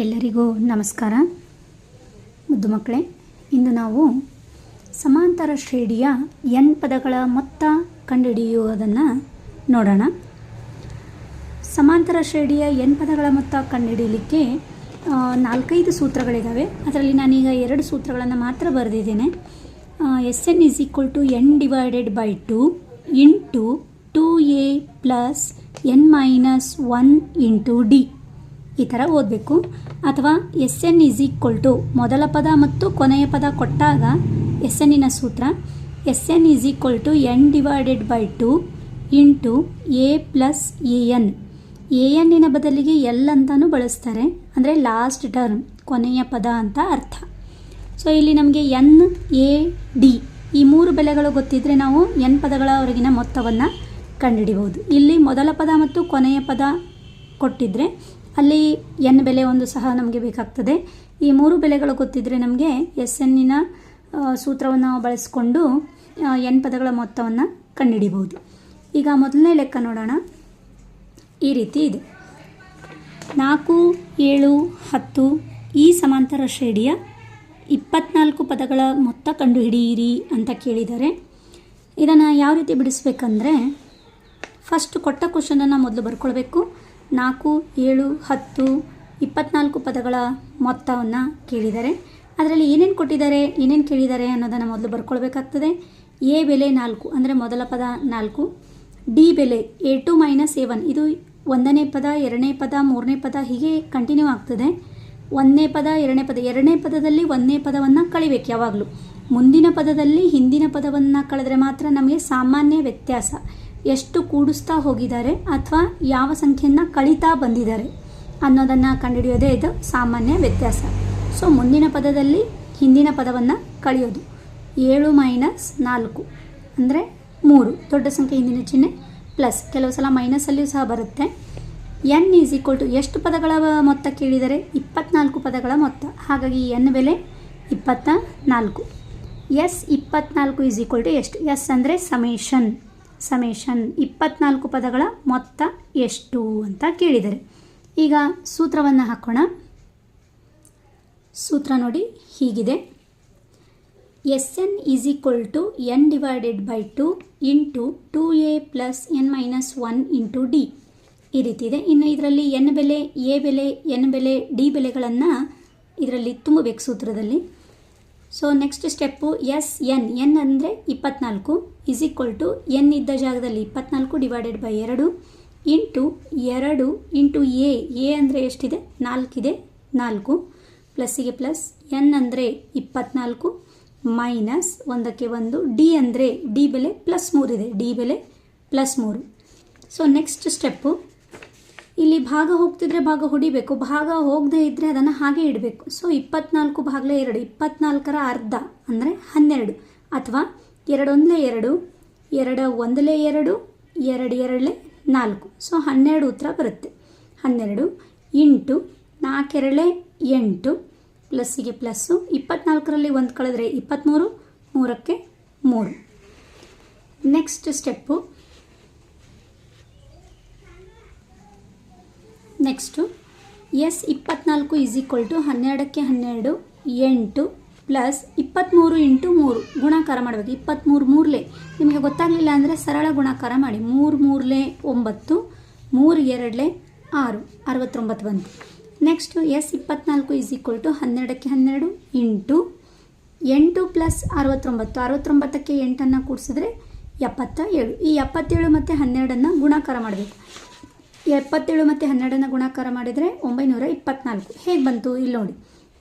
ಎಲ್ಲರಿಗೂ ನಮಸ್ಕಾರ. ಮುದ್ದು ಮಕ್ಕಳೇ, ಇಂದು ನಾವು ಸಮಾಂತರ ಶ್ರೇಣಿಯ ಎನ್ ಪದಗಳ ಮೊತ್ತ ಕಂಡುಹಿಡಿಯುವುದನ್ನು ನೋಡೋಣ. ಸಮಾಂತರ ಶ್ರೇಣಿಯ ಎನ್ ಪದಗಳ ಮೊತ್ತ ಕಂಡುಹಿಡಿಯಲಿಕ್ಕೆ ನಾಲ್ಕೈದು ಸೂತ್ರಗಳಿದ್ದಾವೆ ಅದರಲ್ಲಿ ನಾನೀಗ ಎರಡು ಸೂತ್ರಗಳನ್ನು ಮಾತ್ರ ಬರೆದಿದ್ದೇನೆ. S N is equal to N divided by two into two A plus N minus one into D. ಈ ಥರ ಓದಬೇಕು. ಅಥವಾ S N is equal to ಮೊದಲ ಪದ ಮತ್ತು ಕೊನೆಯ ಪದ ಕೊಟ್ಟಾಗ ಎಸ್ ಎನ್ನಿನ ಸೂತ್ರ S N is equal to N divided by two into A plus A N. A ಎನ್ನಿನ ಬದಲಿಗೆ ಎಲ್ ಅಂತಲೂ ಬಳಸ್ತಾರೆ. ಅಂದರೆ ಲಾಸ್ಟ್ ಟರ್ಮ್, ಕೊನೆಯ ಪದ ಅಂತ ಅರ್ಥ. ಸೊ ಇಲ್ಲಿ ನಮಗೆ ಎನ್, ಎ, ಡಿ ಈ ಮೂರು ಬೆಲೆಗಳು ಗೊತ್ತಿದ್ದರೆ ನಾವು ಎನ್ ಪದಗಳವರೆಗಿನ ಮೊತ್ತವನ್ನು ಕಂಡುಹಿಡಿಬಹುದು. ಇಲ್ಲಿ ಮೊದಲ ಪದ ಮತ್ತು ಕೊನೆಯ ಪದ ಕೊಟ್ಟಿದ್ದರೆ ಅಲ್ಲಿ ಎನ್ ಬೆಲೆ ಒಂದು ಸಹ ನಮಗೆ ಬೇಕಾಗ್ತದೆ. ಈ ಮೂರು ಬೆಲೆಗಳು ಗೊತ್ತಿದ್ದರೆ ನಮಗೆ ಎಸ್ ಎನ್ನಿನ ಸೂತ್ರವನ್ನು ಬಳಸಿಕೊಂಡು ಎನ್ ಪದಗಳ ಮೊತ್ತವನ್ನು ಕಂಡುಹಿಡಿಬಹುದು. ಈಗ ಮೊದಲನೇ ಲೆಕ್ಕ ನೋಡೋಣ. ಈ ರೀತಿ ಇದೆ. ನಾಲ್ಕು, ಏಳು, ಹತ್ತು ಈ ಸಮಾಂತರ ಶ್ರೇಣಿಯ ಇಪ್ಪತ್ನಾಲ್ಕು ಪದಗಳ ಮೊತ್ತ ಕಂಡುಹಿಡಿಯಿರಿ ಅಂತ ಕೇಳಿದ್ದಾರೆ. ಇದನ್ನು ಯಾವ ರೀತಿ ಬಿಡಿಸ್ಬೇಕಂದ್ರೆ ಫಸ್ಟ್ ಕೊಟ್ಟ ಕ್ವಶನನ್ನು ಮೊದಲು ಬರ್ಕೊಳ್ಬೇಕು. ನಾಲ್ಕು, ಏಳು, ಹತ್ತು, ಇಪ್ಪತ್ನಾಲ್ಕು ಪದಗಳ ಮೊತ್ತವನ್ನು ಕೇಳಿದ್ದಾರೆ ಅದರಲ್ಲಿ ಏನೇನು ಕೊಟ್ಟಿದ್ದಾರೆ, ಏನೇನು ಕೇಳಿದ್ದಾರೆ ಅನ್ನೋದನ್ನು ಮೊದಲು ಬರ್ಕೊಳ್ಬೇಕಾಗ್ತದೆ. ಎ ಬೆಲೆ ನಾಲ್ಕು, ಅಂದರೆ ಮೊದಲ ಪದ ನಾಲ್ಕು. ಡಿ ಬೆಲೆ A two minus A one. ಇದು ಒಂದನೇ ಪದ, ಎರಡನೇ ಪದ, ಮೂರನೇ ಪದ, ಹೀಗೆ ಕಂಟಿನ್ಯೂ ಆಗ್ತದೆ. ಒಂದನೇ ಪದ, ಎರಡನೇ ಪದ, ಎರಡನೇ ಪದದಲ್ಲಿ ಒಂದನೇ ಪದವನ್ನು ಕಳಿಬೇಕು ಯಾವಾಗಲೂ. ಮುಂದಿನ ಪದದಲ್ಲಿ ಹಿಂದಿನ ಪದವನ್ನು ಕಳೆದ್ರೆ ಮಾತ್ರ ನಮಗೆ ಸಾಮಾನ್ಯ ವ್ಯತ್ಯಾಸ. ಎಷ್ಟು ಕೂಡಿಸ್ತಾ ಹೋಗಿದ್ದಾರೆ ಅಥವಾ ಯಾವ ಸಂಖ್ಯೆಯನ್ನು ಕಳೀತಾ ಬಂದಿದ್ದಾರೆ ಅನ್ನೋದನ್ನು ಕಂಡುಹಿಡಿಯೋದೇ ಇದು ಸಾಮಾನ್ಯ ವ್ಯತ್ಯಾಸ. ಸೊ ಮುಂದಿನ ಪದದಲ್ಲಿ ಹಿಂದಿನ ಪದವನ್ನು ಕಳೆಯೋದು. ಏಳು ಮೈನಸ್ ನಾಲ್ಕು ಅಂದರೆ ಮೂರು. ದೊಡ್ಡ ಸಂಖ್ಯೆ ಹಿಂದಿನ ಚಿಹ್ನೆ ಪ್ಲಸ್ ಕೆಲವು ಸಲ ಮೈನಸಲ್ಲಿಯೂ ಸಹ ಬರುತ್ತೆ. ಎನ್ ಈಸ್ ಈಕ್ವಲ್ ಟು ಎಷ್ಟು ಪದಗಳ ಮೊತ್ತ ಕೇಳಿದರೆ? ಇಪ್ಪತ್ನಾಲ್ಕು ಪದಗಳ ಮೊತ್ತ. ಹಾಗಾಗಿ ಎನ್ ಬೆಲೆ ಇಪ್ಪತ್ತ ನಾಲ್ಕು ಎಸ್ ಇಪ್ಪತ್ನಾಲ್ಕು ಈಸ್ ಈಕ್ವಲ್ ಟು ಎಷ್ಟು? ಎಸ್ ಅಂದರೆ ಸಮೇಷನ್ ಸಮೇಷನ್ ಇಪ್ಪತ್ನಾಲ್ಕು ಪದಗಳ ಮೊತ್ತ ಎಷ್ಟು ಅಂತ ಕೇಳಿದ್ದಾರೆ ಈಗ ಸೂತ್ರವನ್ನು ಹಾಕೋಣ. ಸೂತ್ರ ನೋಡಿ ಹೀಗಿದೆ. S N is equal to N divided by two into two A plus N minus one into D ಈ ರೀತಿ ಇದೆ ಇನ್ನು ಇದರಲ್ಲಿ ಎನ್ ಬೆಲೆ ಎ ಬೆಲೆ ಎನ್ ಬೆಲೆ ಡಿ ಬೆಲೆಗಳನ್ನು ಇದರಲ್ಲಿ ತುಂಬಬೇಕು ಸೂತ್ರದಲ್ಲಿ. So next step S N N ಅಂದರೆ ಇಪ್ಪತ್ನಾಲ್ಕು ಇಸ್ ಈಕ್ವಲ್ ಟು ಎನ್ ಇದ್ದ ಜಾಗದಲ್ಲಿ ಇಪ್ಪತ್ನಾಲ್ಕು ಡಿವೈಡೆಡ್ ಬೈ ಎರಡು ಇಂಟು ಎರಡು ಇಂಟು ಎ ಎ ಅಂದರೆ ಎಷ್ಟಿದೆ? ನಾಲ್ಕಿದೆ? ನಾಲ್ಕು. ಪ್ಲಸ್ಸಿಗೆ ಪ್ಲಸ್ ಎನ್ ಅಂದರೆ ಇಪ್ಪತ್ನಾಲ್ಕು ಮೈನಸ್ ಒಂದಕ್ಕೆ ಒಂದು ಡಿ ಅಂದರೆ ಡಿ ಬೆಲೆ ಪ್ಲಸ್ ಮೂರಿದೆ ಡಿ ಬೆಲೆ ಪ್ಲಸ್ ಮೂರು. ಸೊ ನೆಕ್ಸ್ಟ್ ಸ್ಟೆಪ್ಪು ಇಲ್ಲಿ ಭಾಗ ಹೋಗ್ತಿದ್ರೆ ಭಾಗ ಹೊಡಿಬೇಕು, ಭಾಗ ಹೋಗದೇ ಇದ್ದರೆ ಅದನ್ನು ಹಾಗೆ ಇಡಬೇಕು. ಸೊ ಇಪ್ಪತ್ನಾಲ್ಕು ಭಾಗಲೇ ಎರಡು, ಇಪ್ಪತ್ನಾಲ್ಕರ ಅರ್ಧ ಅಂದರೆ ಹನ್ನೆರಡು ಅಥವಾ ಎರಡೊಂದಲೇ ಎರಡು ಎರಡು ಒಂದಲೇ ಎರಡು ಎರಡು ಎರಡಲೇ ನಾಲ್ಕು. ಸೊ ಹನ್ನೆರಡು ಉತ್ತರ ಬರುತ್ತೆ. ಹನ್ನೆರಡು ಇಂಟು ಪ್ಲಸ್ ಎಂಟು ಪ್ಲಸ್ಸಿಗೆ ಪ್ಲಸ್ಸು ಇಪ್ಪತ್ನಾಲ್ಕರಲ್ಲಿ ಒಂದು ಕಳೆದ್ರೆ ಇಪ್ಪತ್ತ್ಮೂರು ಮೂರಕ್ಕೆ ಮೂರು. ನೆಕ್ಸ್ಟ್ ಸ್ಟೆಪ್ಪು ನೆಕ್ಸ್ಟು ಎಸ್ ಇಪ್ಪತ್ನಾಲ್ಕು ಇಸ್ ಈಕ್ವಲ್ ಟು ಹನ್ನೆರಡಕ್ಕೆ ಹನ್ನೆರಡು, ಎಂಟು ಪ್ಲಸ್ ಇಪ್ಪತ್ತ್ಮೂರು ಇಂಟು ಮೂರು. ಗುಣಾಕಾರ ಮಾಡಬೇಕು. ಇಪ್ಪತ್ತ್ಮೂರು ಮೂರಲೇ. ನಿಮಗೆ ಗೊತ್ತಾಗಲಿಲ್ಲ ಅಂದರೆ ಸರಳ ಗುಣಾಕಾರ ಮಾಡಿ. ಮೂರು ಮೂರಲೆ ಒಂಬತ್ತು, ಮೂರು ಎರಡಲೆ ಆರು. ಅರವತ್ತೊಂಬತ್ತು ಬಂತು. ನೆಕ್ಸ್ಟು ಎಸ್ ಇಪ್ಪತ್ನಾಲ್ಕು ಇಸ್ ಈಕ್ವಲ್ ಟು ಹನ್ನೆರಡಕ್ಕೆ ಹನ್ನೆರಡು ಇಂಟು ಎಂಟು ಪ್ಲಸ್ ಅರವತ್ತೊಂಬತ್ತು. ಅರವತ್ತೊಂಬತ್ತಕ್ಕೆ ಎಂಟನ್ನು ಕೂಡಿಸಿದ್ರೆ ಎಪ್ಪತ್ತ ಏಳು ಈ ಎಪ್ಪತ್ತೇಳು ಮತ್ತು ಹನ್ನೆರಡನ್ನು ಗುಣಾಕಾರ ಮಾಡಬೇಕು. ಎಪ್ಪತ್ತೇಳು ಮತ್ತು ಹನ್ನೆರಡನ್ನು ಗುಣಾಕಾರ ಮಾಡಿದರೆ ಒಂಬೈನೂರ ಇಪ್ಪತ್ನಾಲ್ಕು. ಹೇಗೆ ಬಂತು? ಇಲ್ಲಿ ನೋಡಿ.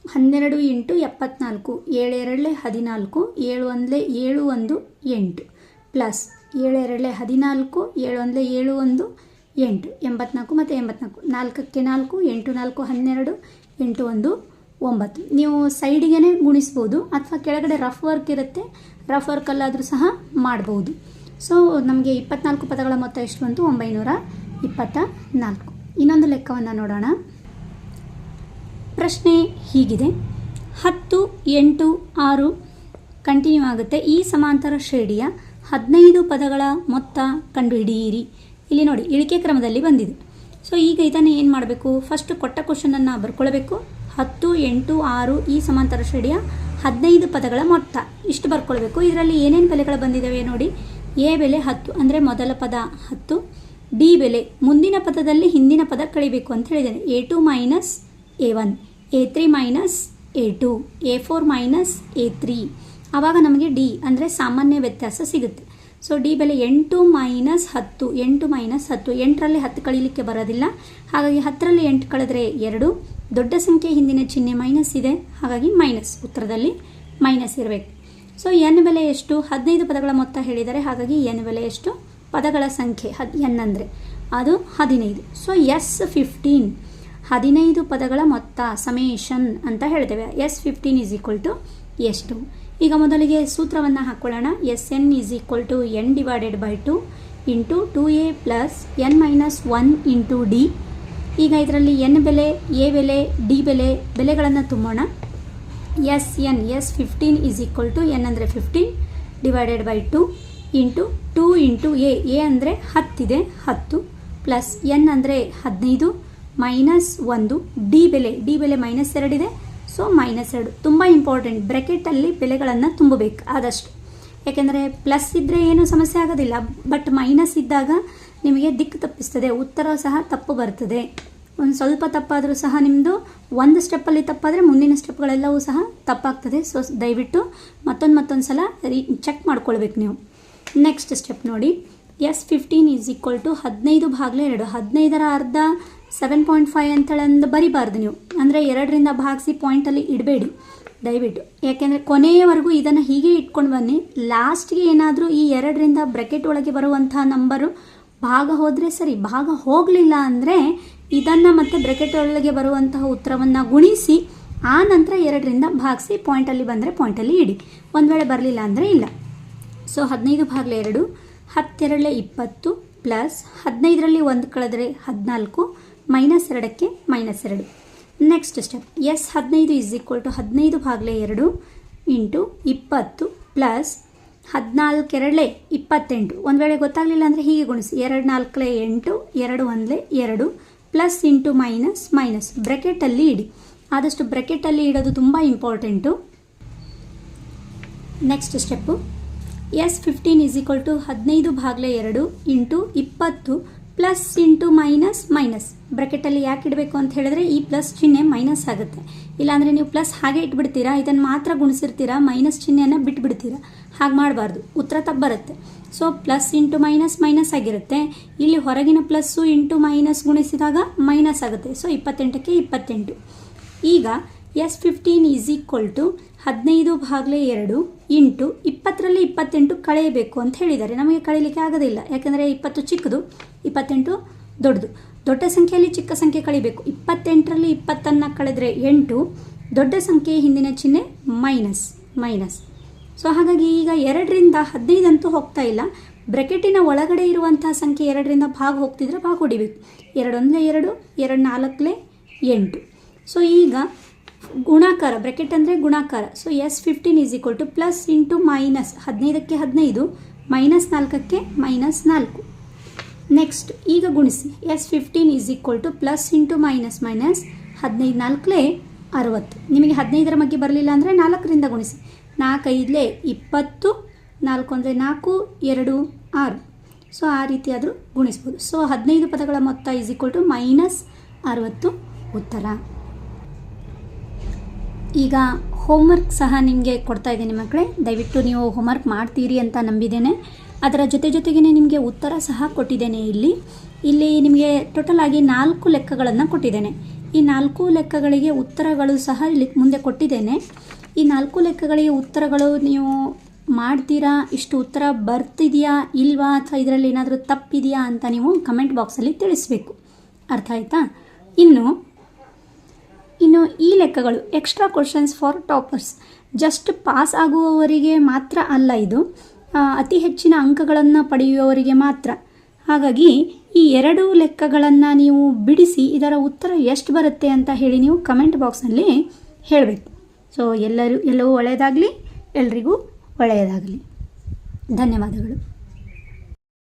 ಹನ್ನೆರಡು ಎಂಟು ಎಪ್ಪತ್ನಾಲ್ಕು ಏಳೆರಡಲೆ ಹದಿನಾಲ್ಕು, ಏಳು ಒಂದಲೇ ಏಳು ಒಂದು ಎಂಟು. ಪ್ಲಸ್ ಏಳೆರಡಲೆ ಹದಿನಾಲ್ಕು, ಏಳು ಒಂದಲೇ ಏಳು ಒಂದು ಎಂಟು. ಎಂಬತ್ನಾಲ್ಕು ಮತ್ತು ಎಂಬತ್ನಾಲ್ಕು. ನಾಲ್ಕಕ್ಕೆ ನಾಲ್ಕು, ಎಂಟು ನಾಲ್ಕು ಹನ್ನೆರಡು, ಎಂಟು ಒಂದು ಒಂಬತ್ತು. ನೀವು ಸೈಡಿಗೆ ಗುಣಿಸ್ಬೋದು ಅಥವಾ ಕೆಳಗಡೆ ರಫ್ ವರ್ಕ್ ಇರುತ್ತೆ, ರಫ್ ವರ್ಕಲ್ಲಾದರೂ ಸಹ ಮಾಡ್ಬೋದು. ಸೊ, ನಮಗೆ ಇಪ್ಪತ್ನಾಲ್ಕು ಪದಗಳ ಮೊತ್ತ ಎಷ್ಟು ಬಂತು? ಒಂಬೈನೂರ ಇಪ್ಪತ್ತ ನಾಲ್ಕು ಇನ್ನೊಂದು ಲೆಕ್ಕವನ್ನು ನೋಡೋಣ. ಪ್ರಶ್ನೆ ಹೀಗಿದೆ. ಹತ್ತು, ಎಂಟು, ಆರು. ಕಂಟಿನ್ಯೂ ಆಗುತ್ತೆ. ಈ ಸಮಾಂತರ ಶ್ರೇಣಿಯ ಹದಿನೈದು ಪದಗಳ ಮೊತ್ತ ಕಂಡುಹಿಡಿಯಿರಿ. ಇಲ್ಲಿ ನೋಡಿ, ಇಳಿಕೆ ಕ್ರಮದಲ್ಲಿ ಬಂದಿದೆ. ಸೊ ಈಗ ಇದನ್ನು ಏನು ಮಾಡಬೇಕು? ಫಸ್ಟ್ ಕೊಟ್ಟ ಕ್ವಶನನ್ನು ಬರ್ಕೊಳ್ಬೇಕು. ಹತ್ತು, ಎಂಟು, ಆರು ಈ ಸಮಾಂತರ ಶ್ರೇಣಿಯ ಹದಿನೈದು ಪದಗಳ ಮೊತ್ತ. ಇಷ್ಟು ಬರ್ಕೊಳ್ಬೇಕು. ಇದರಲ್ಲಿ ಏನೇನು ಬೆಲೆಗಳು ಬಂದಿದ್ದಾವೆ ನೋಡಿ. ಎ ಬೆಲೆ ಹತ್ತು, ಅಂದರೆ ಮೊದಲ ಪದ ಹತ್ತು. ಡಿ ಬೆಲೆ ಮುಂದಿನ ಪದದಲ್ಲಿ ಹಿಂದಿನ ಪದ ಕಳಿಬೇಕು ಅಂತ ಹೇಳಿದ್ದೇನೆ. A two minus A one, A three minus A two, A four minus A three. ಆವಾಗ ನಮಗೆ ಡಿ ಅಂದರೆ ಸಾಮಾನ್ಯ ವ್ಯತ್ಯಾಸ ಸಿಗುತ್ತೆ. ಸೊ, ಡಿ ಬೆಲೆ ಎಂಟು ಮೈನಸ್ ಹತ್ತು, ಎಂಟು ಮೈನಸ್ ಹತ್ತು. ಎಂಟರಲ್ಲಿ ಹತ್ತು ಕಳೀಲಿಕ್ಕೆ ಬರೋದಿಲ್ಲ. ಹಾಗಾಗಿ ಹತ್ತರಲ್ಲಿ ಎಂಟು ಕಳೆದ್ರೆ ಎರಡು. ದೊಡ್ಡ ಸಂಖ್ಯೆ ಹಿಂದಿನ ಚಿಹ್ನೆ ಮೈನಸ್ ಇದೆ. ಹಾಗಾಗಿ ಮೈನಸ್. ಉತ್ತರದಲ್ಲಿ ಮೈನಸ್ ಇರಬೇಕು. ಸೊ, ಎನ್ ಬೆಲೆ ಎಷ್ಟು? ಹದಿನೈದು ಪದಗಳ ಮೊತ್ತ ಹೇಳಿದ್ದಾರೆ ಹಾಗಾಗಿ ಎನ್ ಬೆಲೆ ಎಷ್ಟು? ಪದಗಳ ಸಂಖ್ಯೆ ಹದ್ ಎನ್ನಂದರೆ ಅದು ಹದಿನೈದು. ಸೊ ಎಸ್ ಫಿಫ್ಟೀನ್ ಹದಿನೈದು ಪದಗಳ ಮೊತ್ತ ಸಮೇಷನ್ ಅಂತ ಹೇಳ್ತೇವೆ. S fifteen is equal to ಎಷ್ಟು ಈಗ ಮೊದಲಿಗೆ ಸೂತ್ರವನ್ನು ಹಾಕ್ಕೊಳ್ಳೋಣ S N is equal to N divided by two into two A plus N minus one into D ಈಗ ಇದರಲ್ಲಿ ಎನ್ ಬೆಲೆ ಎ ಬೆಲೆ ಡಿ ಬೆಲೆ, ಬೆಲೆಗಳನ್ನು ತುಂಬೋಣ. S N S fifteen is equal to N ಅಂದರೆ fifteen divided by two into two into A A ಅಂದರೆ ಹತ್ತಿದೆ ಹತ್ತು ಪ್ಲಸ್ ಎನ್ ಅಂದರೆ ಹದಿನೈದು, ಮೈನಸ್ ಒಂದು, ಡಿ ಬೆಲೆ ಡಿ ಬೆಲೆ ಮೈನಸ್ ಎರಡಿದೆ ಸೊ ಮೈನಸ್ ಎರಡು. ತುಂಬ ಇಂಪಾರ್ಟೆಂಟ್ ಬ್ರೆಕೆಟಲ್ಲಿ ಬೆಲೆಗಳನ್ನು ತುಂಬಬೇಕು, ಆದಷ್ಟು. ಯಾಕೆಂದರೆ ಪ್ಲಸ್ ಇದ್ದರೆ ಏನೂ ಸಮಸ್ಯೆ ಆಗೋದಿಲ್ಲ, ಬಟ್ ಮೈನಸ್ ಇದ್ದಾಗ ನಿಮಗೆ ದಿಕ್ಕು ತಪ್ಪಿಸ್ತದೆ ಉತ್ತರ ಸಹ ತಪ್ಪು ಬರ್ತದೆ. ಒಂದು ಸ್ವಲ್ಪ ತಪ್ಪಾದರೂ ಸಹ ನಿಮ್ಮದು ಒಂದು ಸ್ಟೆಪ್ಪಲ್ಲಿ ತಪ್ಪಾದರೆ ಮುಂದಿನ ಸ್ಟೆಪ್ಗಳೆಲ್ಲವೂ ಸಹ ತಪ್ಪಾಗ್ತದೆ. ಸೊ ದಯವಿಟ್ಟು ಮತ್ತೊಂದು ಮತ್ತೊಂದು ಸಲ ರೀ ಚೆಕ್ ಮಾಡ್ಕೊಳ್ಬೇಕು ನೀವು. ನೆಕ್ಸ್ಟ್ ಸ್ಟೆಪ್ ನೋಡಿ. S fifteen is equal to ಹದಿನೈದು ಭಾಗಲೆ ಎರಡು. ಹದಿನೈದರ ಅರ್ಧ ಸೆವೆನ್ ಪಾಯಿಂಟ್ ಫೈವ್ ಅಂತೇಳಂದು ಬರಿಬಾರ್ದು ನೀವು. ಅಂದರೆ ಎರಡರಿಂದ ಭಾಗಿಸಿ ಪಾಯಿಂಟಲ್ಲಿ ಇಡಬೇಡಿ. ದಯವಿಟ್ಟು. ಯಾಕೆಂದರೆ ಕೊನೆಯವರೆಗೂ ಇದನ್ನು ಹೀಗೆ ಇಟ್ಕೊಂಡು ಬನ್ನಿ. ಲಾಸ್ಟ್ಗೆ ಏನಾದರೂ ಈ ಎರಡರಿಂದ ಬ್ರೆಕೆಟ್ ಒಳಗೆ ಬರುವಂತಹ ನಂಬರು ಭಾಗ ಹೋದರೆ ಸರಿ. ಭಾಗ ಹೋಗಲಿಲ್ಲ ಅಂದರೆ ಇದನ್ನು ಮತ್ತೆ ಬ್ರೆಕೆಟ್ ಒಳಗೆ ಬರುವಂತಹ ಉತ್ತರವನ್ನು ಗುಣಿಸಿ, ಆ ನಂತರ ಎರಡರಿಂದ ಭಾಗಿಸಿ ಪಾಯಿಂಟಲ್ಲಿ ಬಂದರೆ ಪಾಯಿಂಟಲ್ಲಿ ಇಡಿ. ಒಂದು ವೇಳೆ ಬರಲಿಲ್ಲ ಅಂದರೆ ಇಲ್ಲ. ಸೊ ಹದಿನೈದು ಭಾಗಲೆ ಎರಡು, ಹತ್ತೆರಡಲೆ ಇಪ್ಪತ್ತು ಪ್ಲಸ್ ಹದಿನೈದರಲ್ಲಿ ಒಂದು ಕಳೆದರೆ ಹದಿನಾಲ್ಕು, ಮೈನಸ್ ಎರಡಕ್ಕೆ ಮೈನಸ್ ಎರಡು. Next step. ಎಸ್ ಹದಿನೈದು ಇಸ್ ಈಕ್ವಲ್ ಟು ಹದಿನೈದು ಭಾಗಲೆ ಎರಡು ಇಂಟು ಇಪ್ಪತ್ತು ಪ್ಲಸ್ ಹದಿನಾಲ್ಕೆರಡಲೆ ಇಪ್ಪತ್ತೆಂಟು. ಒಂದು ವೇಳೆ ಗೊತ್ತಾಗಲಿಲ್ಲ ಅಂದರೆ ಹೀಗೆ ಗುಣಿಸಿ. ಎರಡು ನಾಲ್ಕಲೆ ಎಂಟು, ಎರಡು ಒಂದಲೆ ಎರಡು ಪ್ಲಸ್ ಇಂಟು ಮೈನಸ್ ಮೈನಸ್. ಬ್ರೆಕೆಟಲ್ಲಿ ಇಡಿ. ಆದಷ್ಟು ಬ್ರೆಕೆಟಲ್ಲಿ ಇಡೋದು ತುಂಬ important. Next step. S fifteen is equal to ಹದಿನೈದು ಭಾಗಲೇ ಎರಡು ಇಂಟು ಇಪ್ಪತ್ತು ಪ್ಲಸ್ ಇಂಟು ಮೈನಸ್ ಮೈನಸ್ ಬ್ರಕೆಟಲ್ಲಿ ಯಾಕೆ ಇಡಬೇಕು ಅಂತ ಹೇಳಿದ್ರೆ ಈ ಪ್ಲಸ್ ಚಿಹ್ನೆ ಮೈನಸ್ ಆಗುತ್ತೆ. ಇಲ್ಲಾಂದರೆ ನೀವು ಪ್ಲಸ್ ಹಾಗೆ ಇಟ್ಬಿಡ್ತೀರಾ, ಇದನ್ನು ಮಾತ್ರ ಗುಣಿಸಿರ್ತೀರಾ ಮೈನಸ್ ಚಿಹ್ನೆಯನ್ನು ಬಿಟ್ಬಿಡ್ತೀರಾ? ಹಾಗೆ ಮಾಡಬಾರ್ದು. ಉತ್ತರ ತಪ್ಪು ಬರುತ್ತೆ. So plus into minus minus ಆಗಿರುತ್ತೆ. ಇಲ್ಲಿ ಹೊರಗಿನ ಪ್ಲಸ್ಸು ಇಂಟು ಮೈನಸ್ ಗುಣಿಸಿದಾಗ ಮೈನಸ್ ಆಗುತ್ತೆ. ಸೊ ಇಪ್ಪತ್ತೆಂಟಕ್ಕೆ ಇಪ್ಪತ್ತೆಂಟು. ಈಗ S fifteen is equal to ಹದಿನೈದು ಭಾಗಲೇ ಎರಡು ಇಂಟು ಇಪ್ಪತ್ತರಲ್ಲಿ ಇಪ್ಪತ್ತೆಂಟು ಕಳೆಯಬೇಕು ಅಂತ ಹೇಳಿದ್ದಾರೆ. ನಮಗೆ ಕಳೀಲಿಕ್ಕೆ ಆಗೋದಿಲ್ಲ. ಯಾಕಂದರೆ ಇಪ್ಪತ್ತು ಚಿಕ್ಕದು, ಇಪ್ಪತ್ತೆಂಟು ದೊಡ್ಡದು. ದೊಡ್ಡ ಸಂಖ್ಯೆಯಲ್ಲಿ ಚಿಕ್ಕ ಸಂಖ್ಯೆ ಕಳಿಬೇಕು. ಇಪ್ಪತ್ತೆಂಟರಲ್ಲಿ ಇಪ್ಪತ್ತನ್ನು ಕಳೆದರೆ ಎಂಟು, ದೊಡ್ಡ ಸಂಖ್ಯೆ ಹಿಂದಿನ ಚಿಹ್ನೆ ಮೈನಸ್ ಮೈನಸ್ ಸೊ ಹಾಗಾಗಿ ಈಗ ಎರಡರಿಂದ ಹದಿನೈದಂತೂ ಹೋಗ್ತಾ ಇಲ್ಲ. ಬ್ರೆಕೆಟಿನ ಒಳಗಡೆ ಇರುವಂತಹ ಸಂಖ್ಯೆ ಎರಡರಿಂದ ಭಾಗ ಹೋಗ್ತಿದ್ರೆ ಭಾಗ ಹೊಡಿಬೇಕು. ಎರಡೊಂದಲೇ ಎರಡು ಎರಡು ನಾಲ್ಕಲೇ ಎಂಟು. ಸೊ ಈಗ ಗುಣಾಕಾರ ಬ್ರೆಕೆಟ್ ಅಂದರೆ ಗುಣಾಕಾರ. So S fifteen is equal to plus into minus ಹದಿನೈದಕ್ಕೆ ಹದಿನೈದು ಮೈನಸ್ ನಾಲ್ಕಕ್ಕೆ ಮೈನಸ್ ನಾಲ್ಕು. ನೆಕ್ಸ್ಟ್ ಈಗ ಗುಣಿಸಿ. S fifteen is equal to plus into minus minus ಹದಿನೈದು ನಾಲ್ಕಲೇ ಅರವತ್ತು. ನಿಮಗೆ ಹದಿನೈದರ ಬಗ್ಗೆ ಬರಲಿಲ್ಲ ಅಂದರೆ ನಾಲ್ಕರಿಂದ ಗುಣಿಸಿ. ನಾಲ್ಕೈದಲೇ ಇಪ್ಪತ್ತು, ನಾಲ್ಕು ಅಂದರೆ ನಾಲ್ಕು, ಎರಡು, ಆರು. ಸೊ ಆ ರೀತಿ ಆದರೂ ಗುಣಿಸ್ಬೋದು. ಸೊ ಹದಿನೈದು ಪದಗಳ ಮೊತ್ತ ಈಸ್ ಈಕ್ವಲ್ ಟು ಮೈನಸ್ ಅರವತ್ತು ಉತ್ತರ. ಈಗ ಹೋಮ್ವರ್ಕ್ ಸಹ ನಿಮಗೆ ಕೊಡ್ತಾ ಇದ್ದೀನಿ ಮಕ್ಕಳೇ. ದಯವಿಟ್ಟು ನೀವು ಹೋಮ್ವರ್ಕ್ ಮಾಡ್ತೀರಿ ಅಂತ ನಂಬಿದ್ದೇನೆ. ಅದರ ಜೊತೆ ಜೊತೆಗೇ ನಿಮಗೆ ಉತ್ತರ ಸಹ ಕೊಟ್ಟಿದ್ದೇನೆ ಇಲ್ಲಿ. ಇಲ್ಲಿ ನಿಮಗೆ ಟೋಟಲ್ ಆಗಿ ನಾಲ್ಕು ಲೆಕ್ಕಗಳನ್ನು ಕೊಟ್ಟಿದ್ದೇನೆ. ಈ ನಾಲ್ಕು ಲೆಕ್ಕಗಳಿಗೆ ಉತ್ತರಗಳು ಸಹ ಇಲ್ಲಿ ಮುಂದೆ ಕೊಟ್ಟಿದ್ದೇನೆ. ಈ ನಾಲ್ಕು ಲೆಕ್ಕಗಳಿಗೆ ಉತ್ತರಗಳು ನೀವು ಮಾಡ್ತೀರಾ? ಇಷ್ಟು ಉತ್ತರ ಬರ್ತಿದೆಯಾ ಇಲ್ವಾ? ಅಥವಾ ಇದರಲ್ಲಿ ಏನಾದರೂ ತಪ್ಪಿದೆಯಾ ಅಂತ ನೀವು ಕಮೆಂಟ್ ಬಾಕ್ಸಲ್ಲಿ ತಿಳಿಸ್ಬೇಕು. ಅರ್ಥ ಆಯಿತಾ? ಇನ್ನು ಇನ್ನು ಈ ಲೆಕ್ಕಗಳು extra questions for toppers just pass ಆಗುವವರಿಗೆ ಮಾತ್ರ ಅಲ್ಲ ಇದು. ಅತಿ ಹೆಚ್ಚಿನ ಅಂಕಗಳನ್ನು ಪಡೆಯುವವರಿಗೆ ಮಾತ್ರ. ಹಾಗಾಗಿ ಈ ಎರಡು ಲೆಕ್ಕಗಳನ್ನು ನೀವು ಬಿಡಿಸಿ ಇದರ ಉತ್ತರ ಎಷ್ಟು ಬರುತ್ತೆ ಅಂತ ಹೇಳಿ ನೀವು ಕಮೆಂಟ್ ಬಾಕ್ಸ್ನಲ್ಲಿ ಹೇಳಬೇಕು. ಸೊ ಎಲ್ಲರೂ ಎಲ್ಲವೂ ಒಳ್ಳೆಯದಾಗಲಿ ಎಲ್ರಿಗೂ ಒಳ್ಳೆಯದಾಗಲಿ. ಧನ್ಯವಾದಗಳು.